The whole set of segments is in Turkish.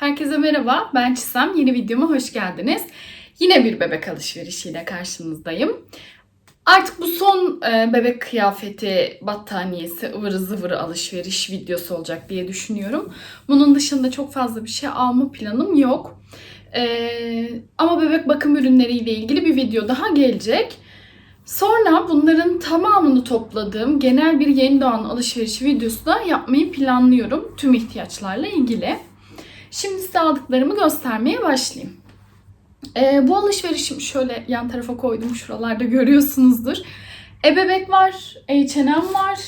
Herkese merhaba, ben Çisem. Yeni videoma hoş geldiniz. Yine bir bebek alışverişiyle karşınızdayım. Artık bu son e, bebek kıyafeti, battaniyesi, ıvırı zıvırı alışveriş videosu olacak diye düşünüyorum. Bunun dışında çok fazla bir şey alma planım yok. E, ama bebek bakım ürünleriyle ilgili bir video daha gelecek. Sonra bunların tamamını topladığım genel bir yeni doğan alışveriş videosu da yapmayı planlıyorum tüm ihtiyaçlarla ilgili. Şimdi size aldıklarımı göstermeye başlayayım. Ee, bu alışverişim şöyle yan tarafa koydum şuralarda görüyorsunuzdur. Ebebek var, H&M var,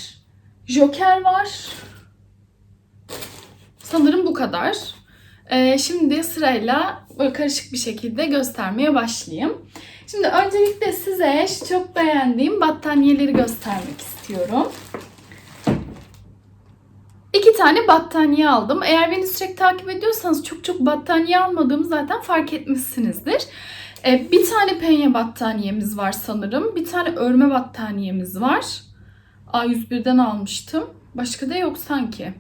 Joker var. Sanırım bu kadar. Ee, şimdi sırayla böyle karışık bir şekilde göstermeye başlayayım. Şimdi öncelikle size çok beğendiğim battaniyeleri göstermek istiyorum. İki tane battaniye aldım. Eğer beni sürekli takip ediyorsanız çok çok battaniye almadığımı zaten fark etmişsinizdir. Ee, bir tane penye battaniyemiz var sanırım. Bir tane örme battaniyemiz var. A101'den almıştım. Başka da yok sanki.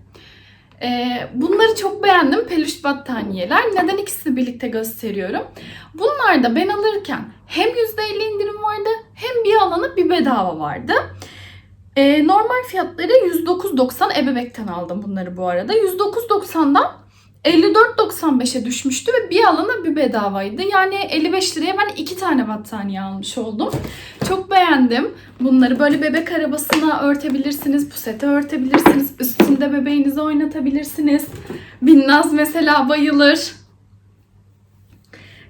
Ee, bunları çok beğendim. Peluş battaniyeler. Neden ikisini birlikte gösteriyorum? Bunlar da ben alırken hem %50 indirim vardı hem bir alana bir bedava vardı. Ee, normal fiyatları 109.90 ebebekten aldım bunları bu arada. 109.90'dan 54.95'e düşmüştü ve bir alana bir bedavaydı. Yani 55 liraya ben iki tane battaniye almış oldum. Çok beğendim. Bunları böyle bebek arabasına örtebilirsiniz, pusete örtebilirsiniz, üstünde bebeğinizi oynatabilirsiniz. Binnaz mesela bayılır.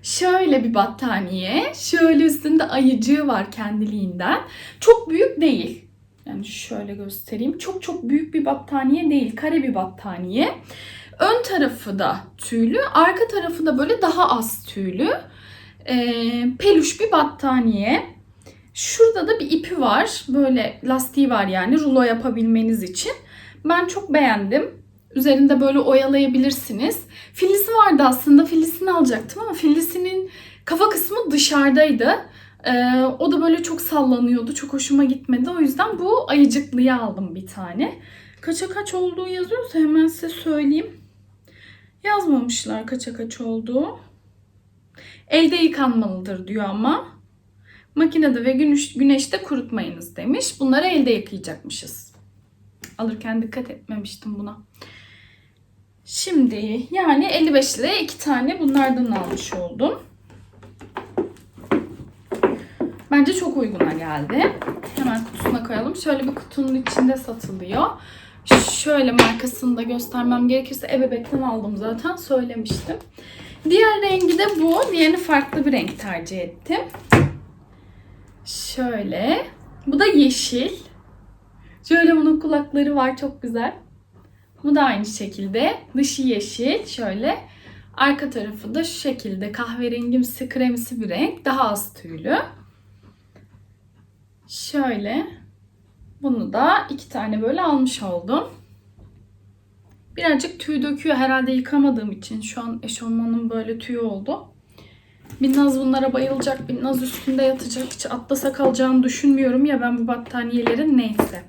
Şöyle bir battaniye. Şöyle üstünde ayıcığı var kendiliğinden. Çok büyük değil. Yani şöyle göstereyim. Çok çok büyük bir battaniye değil. Kare bir battaniye. Ön tarafı da tüylü. Arka tarafı da böyle daha az tüylü. Ee, peluş bir battaniye. Şurada da bir ipi var. Böyle lastiği var yani rulo yapabilmeniz için. Ben çok beğendim. Üzerinde böyle oyalayabilirsiniz. Filisi vardı aslında. Filisini alacaktım ama filisinin kafa kısmı dışarıdaydı. Ee, o da böyle çok sallanıyordu. Çok hoşuma gitmedi. O yüzden bu ayıcıklıyı aldım bir tane. Kaça kaç olduğu yazıyorsa hemen size söyleyeyim. Yazmamışlar kaça kaç olduğu. Elde yıkanmalıdır diyor ama. Makinede ve güneş, güneşte kurutmayınız demiş. Bunları elde yıkayacakmışız. Alırken dikkat etmemiştim buna. Şimdi yani 55 liraya iki tane bunlardan almış oldum. Bence çok uyguna geldi. Hemen kutusuna koyalım. Şöyle bir kutunun içinde satılıyor. Şöyle markasını da göstermem gerekirse ebebekten aldım zaten söylemiştim. Diğer rengi de bu. Diğerini farklı bir renk tercih ettim. Şöyle. Bu da yeşil. Şöyle bunun kulakları var çok güzel. Bu da aynı şekilde. Dışı yeşil şöyle. Arka tarafı da şu şekilde kahverengimsi kremsi bir renk. Daha az tüylü. Şöyle. Bunu da iki tane böyle almış oldum. Birazcık tüy döküyor herhalde yıkamadığım için. Şu an eşofmanım böyle tüy oldu. Binnaz bunlara bayılacak. Binnaz üstünde yatacak. Hiç atlasa kalacağını düşünmüyorum ya ben bu battaniyelerin neyse.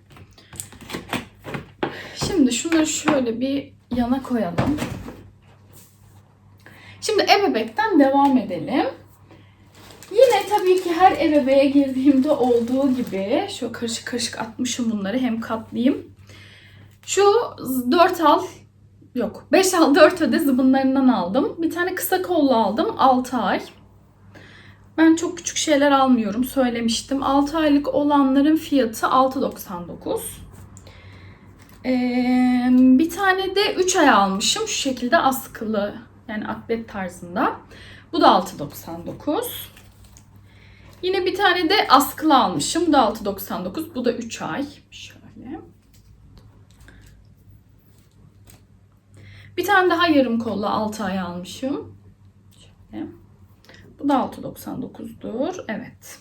Şimdi şunları şöyle bir yana koyalım. Şimdi ebebekten devam edelim. Yine tabii ki her ebeveğe girdiğimde olduğu gibi şu karışık karışık atmışım bunları hem katlayayım. Şu 4 al yok 5 al 4 öde zıbınlarından aldım. Bir tane kısa kollu aldım 6 ay. Ben çok küçük şeyler almıyorum söylemiştim. 6 aylık olanların fiyatı 6.99. Ee, bir tane de 3 ay almışım şu şekilde askılı yani atlet tarzında. Bu da 6.99. Yine bir tane de askılı almışım. Bu da 6.99. Bu da 3 ay. Şöyle. Bir tane daha yarım kollu 6 ay almışım. Şöyle. Bu da 6.99'dur. Evet.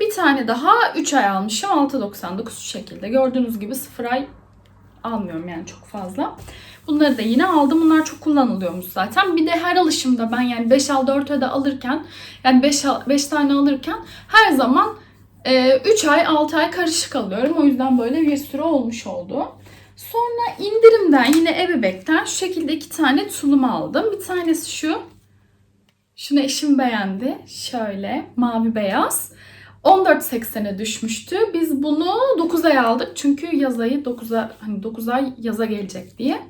Bir tane daha 3 ay almışım. 6.99 şu şekilde. Gördüğünüz gibi 0 ay almıyorum yani çok fazla. Bunları da yine aldım. Bunlar çok kullanılıyormuş zaten. Bir de her alışımda ben yani 5 al 4 öde alırken yani 5, 5 tane alırken her zaman e, 3 ay 6 ay karışık alıyorum. O yüzden böyle bir sürü olmuş oldu. Sonra indirimden yine ebebekten şu şekilde iki tane tulum aldım. Bir tanesi şu. Şunu eşim beğendi. Şöyle mavi beyaz. 14.80'e düşmüştü. Biz bunu 9 ay aldık. Çünkü yaz ayı 9'a hani 9 ay yaza gelecek diye.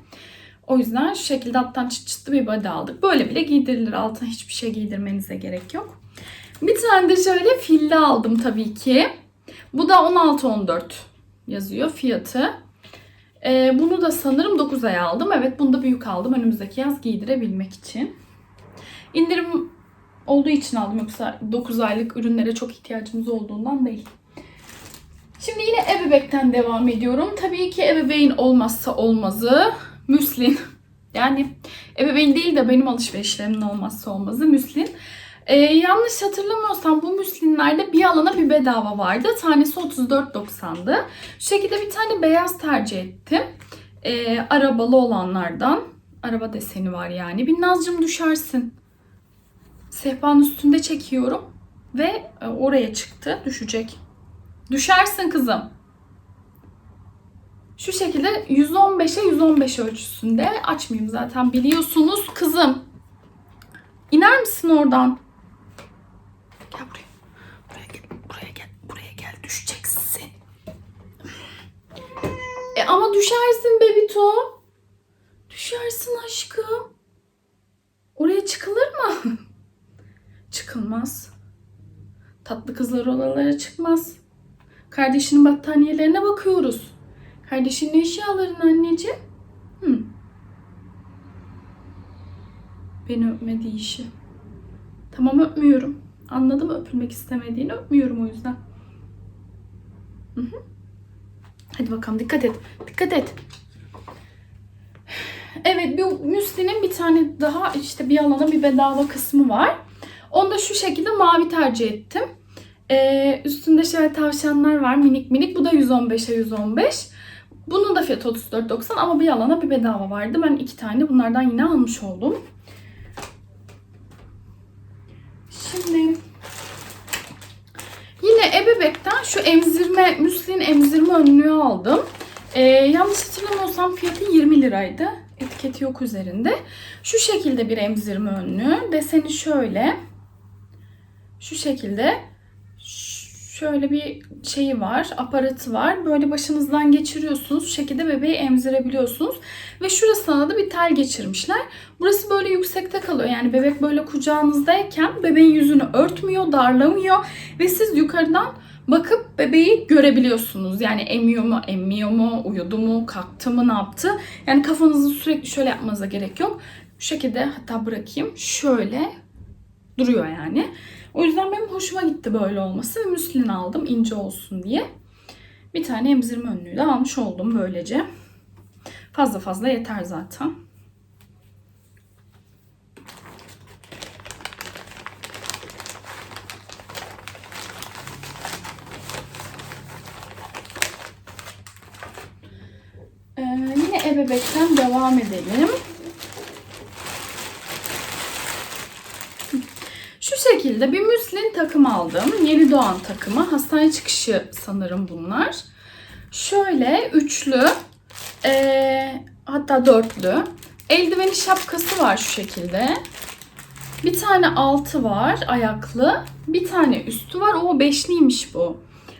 O yüzden şu şekilde alttan çıt çıtlı bir body aldık. Böyle bile giydirilir. Altına hiçbir şey giydirmenize gerek yok. Bir tane de şöyle filli aldım tabii ki. Bu da 16.14 yazıyor fiyatı. Ee, bunu da sanırım 9 ay aldım. Evet bunu da büyük aldım önümüzdeki yaz giydirebilmek için. İndirim olduğu için aldım yoksa 9 aylık ürünlere çok ihtiyacımız olduğundan değil. Şimdi yine ebebekten devam ediyorum. Tabii ki ebeveyn olmazsa olmazı müslin. Yani ebeveyn değil de benim alışverişlerimin olmazsa olmazı müslin. Ee, yanlış hatırlamıyorsam bu müslinlerde bir alana bir bedava vardı. Tanesi 34.90'dı. Şu şekilde bir tane beyaz tercih ettim. Ee, arabalı olanlardan. Araba deseni var yani. Bir Nazcım düşersin. Sehpanın üstünde çekiyorum. Ve e, oraya çıktı. Düşecek. Düşersin kızım. Şu şekilde 115'e 115 ölçüsünde. Açmayayım zaten biliyorsunuz kızım. İner misin oradan? Gel buraya. Buraya gel. Buraya gel. Buraya gel. Düşeceksin. E ama düşersin bebito. Düşersin aşkım. Oraya çıkılır mı? Çıkılmaz. Tatlı kızlar oralara çıkmaz. Kardeşinin battaniyelerine bakıyoruz. Kardeşinin eşyalarını anneciğim. Hı. Beni öpmediği işi. Tamam öpmüyorum. Anladım öpülmek istemediğini öpmüyorum o yüzden. Hı hı. Hadi bakalım dikkat et. Dikkat et. Evet bu müslinin bir tane daha işte bir alana bir bedava kısmı var. Onu da şu şekilde mavi tercih ettim. Ee, üstünde şöyle tavşanlar var minik minik. Bu da 115'e 115. Bunun da fiyatı 34.90 ama bir alana bir bedava vardı. Ben iki tane bunlardan yine almış oldum. Şimdi yine ebebekten şu emzirme, müslin emzirme önlüğü aldım. Ee, yanlış hatırlamıyorsam fiyatı 20 liraydı. Etiketi yok üzerinde. Şu şekilde bir emzirme önlüğü. Deseni şöyle. Şu şekilde. Şöyle bir şeyi var, aparatı var. Böyle başınızdan geçiriyorsunuz. Şu şekilde bebeği emzirebiliyorsunuz. Ve şurasına da bir tel geçirmişler. Burası böyle yüksekte kalıyor. Yani bebek böyle kucağınızdayken bebeğin yüzünü örtmüyor, darlamıyor. Ve siz yukarıdan bakıp bebeği görebiliyorsunuz. Yani emiyor mu, emmiyor mu, uyudu mu, kalktı mı, ne yaptı. Yani kafanızı sürekli şöyle yapmanıza gerek yok. Şu şekilde hatta bırakayım. Şöyle duruyor yani. O yüzden benim hoşuma gitti böyle olması ve müslin aldım ince olsun diye. Bir tane emzirme önlüğü de almış oldum böylece. Fazla fazla yeter zaten. Ee, yine ebebekten devam edelim. Şu şekilde bir müslin takım aldım. Yeni doğan takımı. Hastane çıkışı sanırım bunlar. Şöyle üçlü ee, hatta dörtlü. Eldiveni şapkası var şu şekilde. Bir tane altı var ayaklı. Bir tane üstü var. O beşliymiş bu.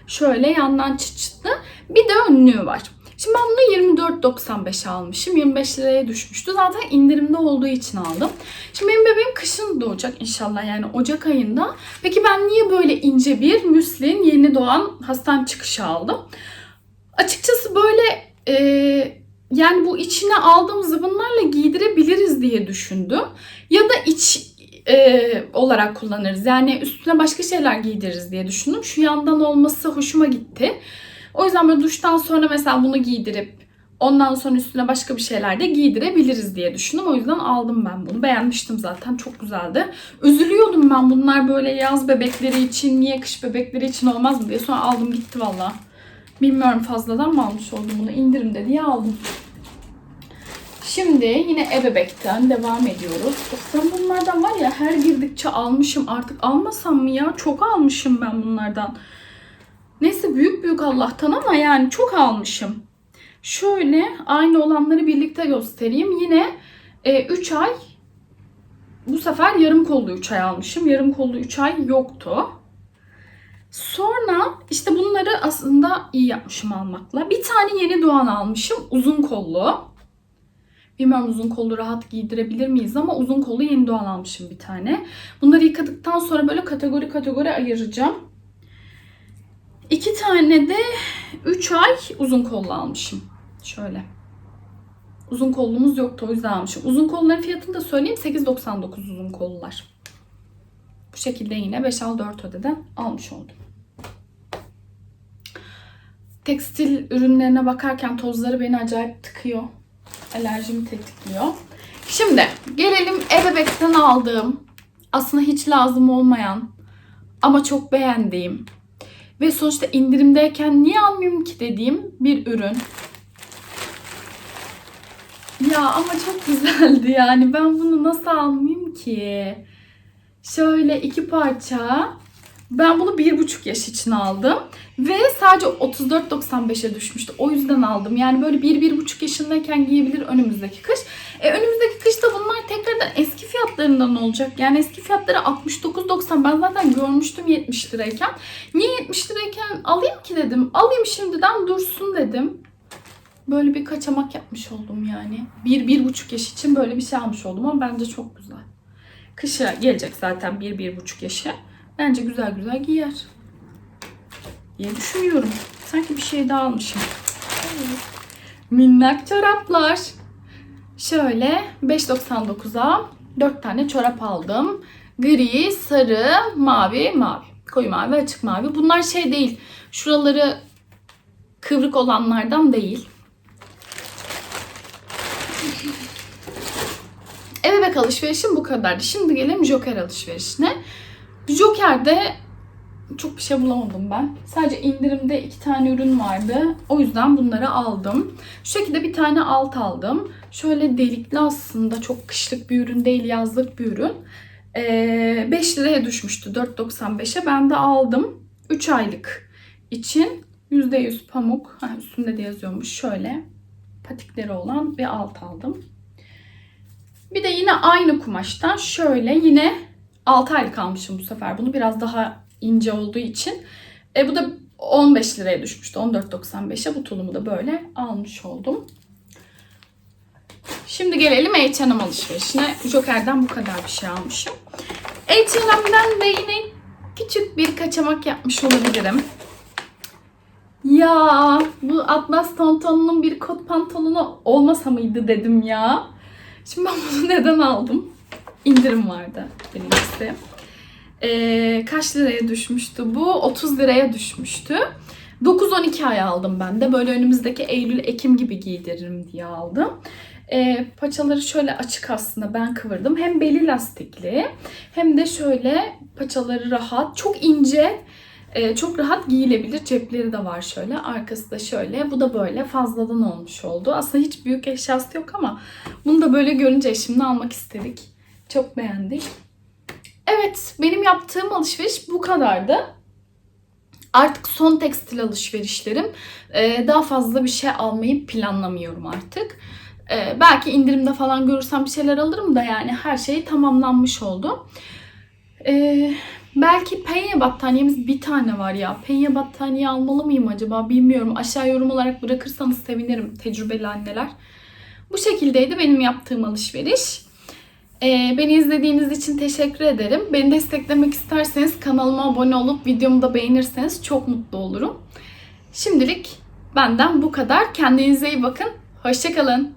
Şöyle yandan çıt çıtlı. Bir de önlüğü var. Şimdi ben bunu 24.95 almışım. 25 liraya düşmüştü. Zaten indirimde olduğu için aldım. Şimdi benim bebeğim kışın doğacak inşallah yani Ocak ayında. Peki ben niye böyle ince bir müslin yeni doğan hastan çıkışı aldım? Açıkçası böyle e, yani bu içine aldığım zıbınlarla giydirebiliriz diye düşündüm. Ya da iç e, olarak kullanırız. Yani üstüne başka şeyler giydiririz diye düşündüm. Şu yandan olması hoşuma gitti. O yüzden böyle duştan sonra mesela bunu giydirip ondan sonra üstüne başka bir şeyler de giydirebiliriz diye düşündüm. O yüzden aldım ben bunu. Beğenmiştim zaten. Çok güzeldi. Üzülüyordum ben bunlar böyle yaz bebekleri için, niye kış bebekleri için olmaz mı diye. Sonra aldım gitti valla. Bilmiyorum fazladan mı almış oldum bunu. indirimde diye aldım. Şimdi yine ebebekten devam ediyoruz. Ben bunlardan var ya her girdikçe almışım. Artık almasam mı ya? Çok almışım ben bunlardan. Neyse büyük büyük Allah'tan ama yani çok almışım. Şöyle aynı olanları birlikte göstereyim. Yine 3 ay bu sefer yarım kollu 3 ay almışım. Yarım kollu 3 ay yoktu. Sonra işte bunları aslında iyi yapmışım almakla. Bir tane yeni doğan almışım. Uzun kollu. Bilmiyorum uzun kollu rahat giydirebilir miyiz ama uzun kollu yeni doğan almışım bir tane. Bunları yıkadıktan sonra böyle kategori kategori ayıracağım. İki tane de 3 ay uzun kollu almışım. Şöyle. Uzun kollumuz yoktu o yüzden almışım. Uzun kolluların fiyatını da söyleyeyim. 8.99 uzun kollular. Bu şekilde yine 5 al 4 ödeden almış oldum. Tekstil ürünlerine bakarken tozları beni acayip tıkıyor. Alerjimi tetikliyor. Şimdi gelelim ebebekten aldığım aslında hiç lazım olmayan ama çok beğendiğim ve sonuçta indirimdeyken niye almayayım ki dediğim bir ürün. Ya ama çok güzeldi yani. Ben bunu nasıl almayayım ki? Şöyle iki parça. Ben bunu bir buçuk yaş için aldım. Ve sadece 34.95'e düşmüştü. O yüzden aldım. Yani böyle bir, bir buçuk yaşındayken giyebilir önümüzdeki kış. E, önümüzdeki kışta bunlar tekrardan eski fiyatlarından olacak. Yani eski fiyatları 69.90. Ben zaten görmüştüm 70 lirayken. Niye 70 lirayken alayım ki dedim. Alayım şimdiden dursun dedim. Böyle bir kaçamak yapmış oldum yani. Bir, bir buçuk yaş için böyle bir şey almış oldum ama bence çok güzel. Kışa gelecek zaten bir, bir buçuk yaşı. Bence güzel güzel giyer. Diye düşünüyorum. Sanki bir şey daha almışım. Minnak çoraplar. Şöyle 5.99'a 4 tane çorap aldım. Gri, sarı, mavi, mavi. Koyu mavi, açık mavi. Bunlar şey değil. Şuraları kıvrık olanlardan değil. Ebebek alışverişim bu kadardı. Şimdi gelelim Joker alışverişine. Joker'de çok bir şey bulamadım ben. Sadece indirimde iki tane ürün vardı. O yüzden bunları aldım. Şu şekilde bir tane alt aldım. Şöyle delikli aslında çok kışlık bir ürün değil yazlık bir ürün. Ee, 5 liraya düşmüştü 4.95'e. Ben de aldım. 3 aylık için %100 pamuk. Ha, üstünde de yazıyormuş. Şöyle patikleri olan bir alt aldım. Bir de yine aynı kumaştan şöyle yine 6 aylık almışım bu sefer. Bunu biraz daha ince olduğu için. E, bu da 15 liraya düşmüştü. 14.95'e bu tulumu da böyle almış oldum. Şimdi gelelim H&M alışverişine. Joker'den bu kadar bir şey almışım. H&M'den de yine küçük bir kaçamak yapmış olabilirim. Ya bu Atlas Tonton'un bir kot pantolonu olmasa mıydı dedim ya. Şimdi ben bunu neden aldım? İndirim vardı birincisi. Ee, kaç liraya düşmüştü bu? 30 liraya düşmüştü. 9-12 ay aldım ben de. Böyle önümüzdeki Eylül-Ekim gibi giydiririm diye aldım. Ee, paçaları şöyle açık aslında ben kıvırdım. Hem beli lastikli hem de şöyle paçaları rahat. Çok ince, e, çok rahat giyilebilir. Cepleri de var şöyle. Arkası da şöyle. Bu da böyle fazladan olmuş oldu. Aslında hiç büyük eşyası yok ama bunu da böyle görünce eşimle almak istedik. Çok beğendik. Evet, benim yaptığım alışveriş bu kadardı. Artık son tekstil alışverişlerim. Ee, daha fazla bir şey almayı planlamıyorum artık. Ee, belki indirimde falan görürsem bir şeyler alırım da yani her şey tamamlanmış oldu. Ee, belki penye battaniyemiz bir tane var ya. Penye battaniye almalı mıyım acaba bilmiyorum. Aşağı yorum olarak bırakırsanız sevinirim tecrübeli anneler. Bu şekildeydi benim yaptığım alışveriş. Ee, beni izlediğiniz için teşekkür ederim. Beni desteklemek isterseniz kanalıma abone olup videomu da beğenirseniz çok mutlu olurum. Şimdilik benden bu kadar. Kendinize iyi bakın. Hoşçakalın.